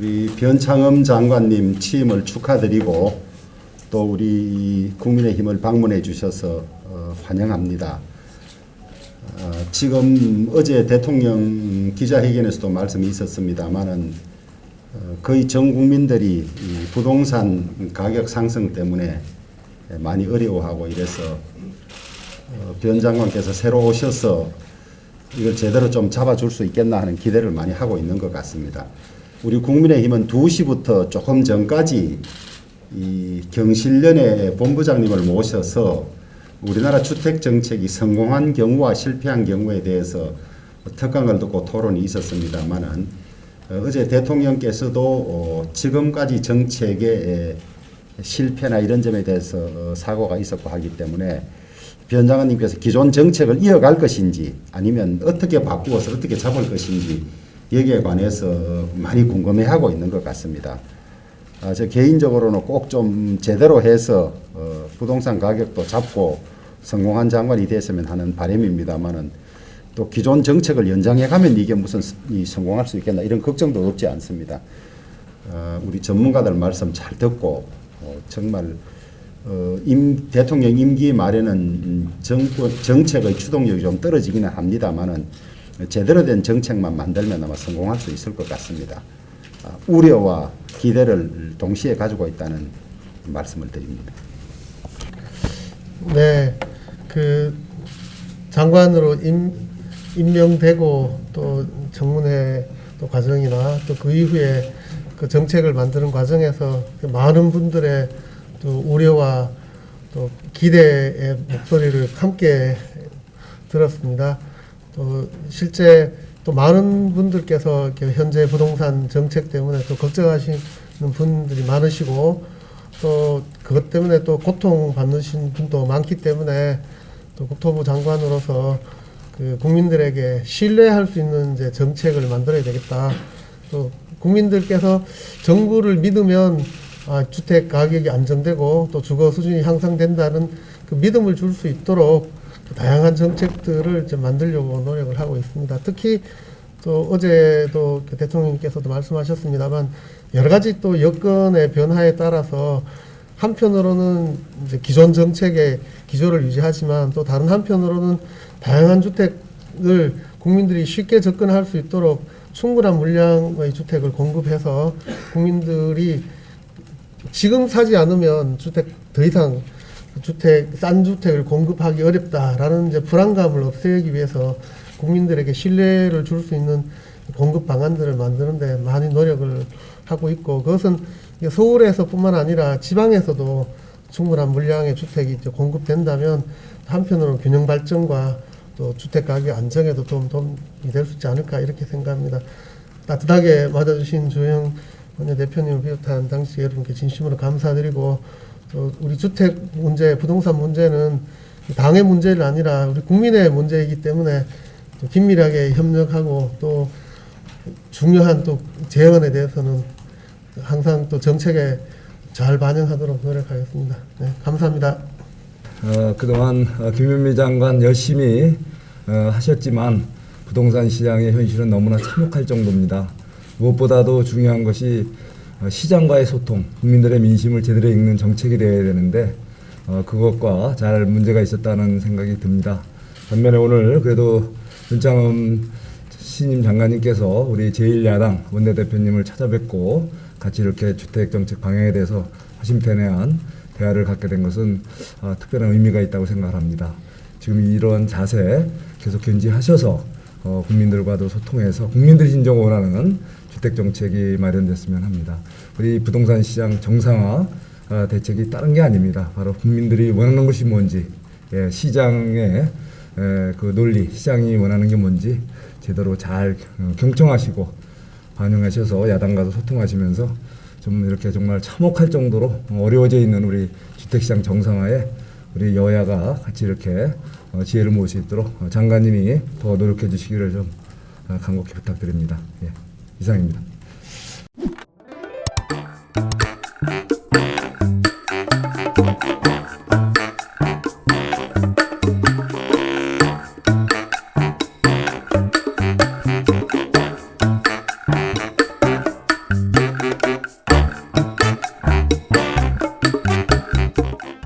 우리 변창흠 장관님 취임을 축하드리고 또 우리 국민의힘을 방문해 주셔서 어, 환영합니다. 어, 지금 어제 대통령 기자회견에서도 말씀이 있었습니다만은 어, 거의 전 국민들이 이 부동산 가격 상승 때문에 많이 어려워하고 이래서 어, 변 장관께서 새로 오셔서 이걸 제대로 좀 잡아줄 수 있겠나 하는 기대를 많이 하고 있는 것 같습니다. 우리 국민의힘은 2시부터 조금 전까지 이 경실련의 본부장님을 모셔서 우리나라 주택 정책이 성공한 경우와 실패한 경우에 대해서 특강을 듣고 토론이 있었습니다만은 어, 어제 대통령께서도 어, 지금까지 정책의 실패나 이런 점에 대해서 어, 사고가 있었고 하기 때문에 변 장관님께서 기존 정책을 이어갈 것인지 아니면 어떻게 바꾸어서 어떻게 잡을 것인지 여기에 관해서 많이 궁금해하고 있는 것 같습니다. 아, 저 개인적으로는 꼭 좀 제대로 해서 어, 부동산 가격도 잡고 성공한 장관이 됐으면 하는 바람입니다만은 또 기존 정책을 연장해 가면 이게 무슨 성공할 수 있겠나 이런 걱정도 없지 않습니다. 어, 우리 전문가들 말씀 잘 듣고 어, 정말 어, 임, 대통령 임기 말에는 음, 정권, 정책의 추동력이 좀 떨어지기는 합니다만은 제대로 된 정책만 만들면 아마 성공할 수 있을 것 같습니다. 아, 우려와 기대를 동시에 가지고 있다는 말씀을 드립니다. 네, 그 장관으로 임, 임명되고 또 청문회 또 과정이나 또 그 이후에 그 정책을 만드는 과정에서 그 많은 분들의 또 우려와 또 기대의 목소리를 함께 들었습니다. 또 실제 또 많은 분들께서 현재 부동산 정책 때문에 또 걱정하시는 분들이 많으시고 또 그것 때문에 또 고통 받으신 분도 많기 때문에 또 국토부 장관으로서 그 국민들에게 신뢰할 수 있는 이제 정책을 만들어야 되겠다. 또 국민들께서 정부를 믿으면 아, 주택 가격이 안정되고 또 주거 수준이 향상된다는 그 믿음을 줄 수 있도록 그 다양한 정책들을 좀 만들려고 노력을 하고 있습니다. 특히 또 어제도 그 대통령님께서도 말씀하셨습니다만 여러 가지 또 여건의 변화에 따라서 한편으로는 이제 기존 정책의 기조를 유지하지만 또 다른 한편으로는 다양한 주택을 국민들이 쉽게 접근할 수 있도록 충분한 물량의 주택을 공급해서 국민들이 지금 사지 않으면 주택 더 이상 주택 싼 주택을 공급하기 어렵다라는 이제 불안감을 없애기 위해서 국민들에게 신뢰를 줄 수 있는 공급 방안들을 만드는데 많이 노력을 하고 있고 그것은 서울에서뿐만 아니라 지방에서도 충분한 물량의 주택이 이제 공급된다면 한편으로 균형 발전과 또 주택 가격 안정에도 좀 도움이 될 수 있지 않을까 이렇게 생각합니다. 따뜻하게 맞아주신 조영 원내대표님을 비롯한 당시 여러분께 진심으로 감사드리고 또 우리 주택 문제, 부동산 문제는 당의 문제가 아니라 우리 국민의 문제이기 때문에 또 긴밀하게 협력하고 또 중요한 또 재원에 대해서는 항상 또 정책에 잘 반영하도록 노력하겠습니다. 네, 감사합니다. 어, 그동안 어, 김현미 장관 열심히 어, 하셨지만 부동산 시장의 현실은 너무나 참혹할 정도입니다. 무엇보다도 중요한 것이 어, 시장과의 소통, 국민들의 민심을 제대로 읽는 정책이 되어야 되는데 어, 그것과 잘 문제가 있었다는 생각이 듭니다. 반면에 오늘 그래도 윤창흠 신임 장관님께서 우리 제1야당 원내대표님을 찾아뵙고 같이 이렇게 주택정책 방향에 대해서 화심태내한 대화를 갖게 된 것은 아, 특별한 의미가 있다고 생각합니다. 지금 이런 자세 계속 견지하셔서 어, 국민들과도 소통해서 국민들이 진정 원하는 주택 정책이 마련됐으면 합니다. 우리 부동산 시장 정상화 아, 대책이 다른 게 아닙니다. 바로 국민들이 원하는 것이 뭔지, 예, 시장의 에, 그 논리, 시장이 원하는 게 뭔지 제대로 잘 어, 경청하시고 반영하셔서 야당과도 소통하시면서 좀 이렇게 정말 참혹할 정도로 어려워져 있는 우리 주택시장 정상화에 우리 여야가 같이 이렇게 어, 지혜를 모을 수 있도록 어, 장관님이 더 노력해 주시기를 좀 어, 간곡히 부탁드립니다. 예, 이상입니다.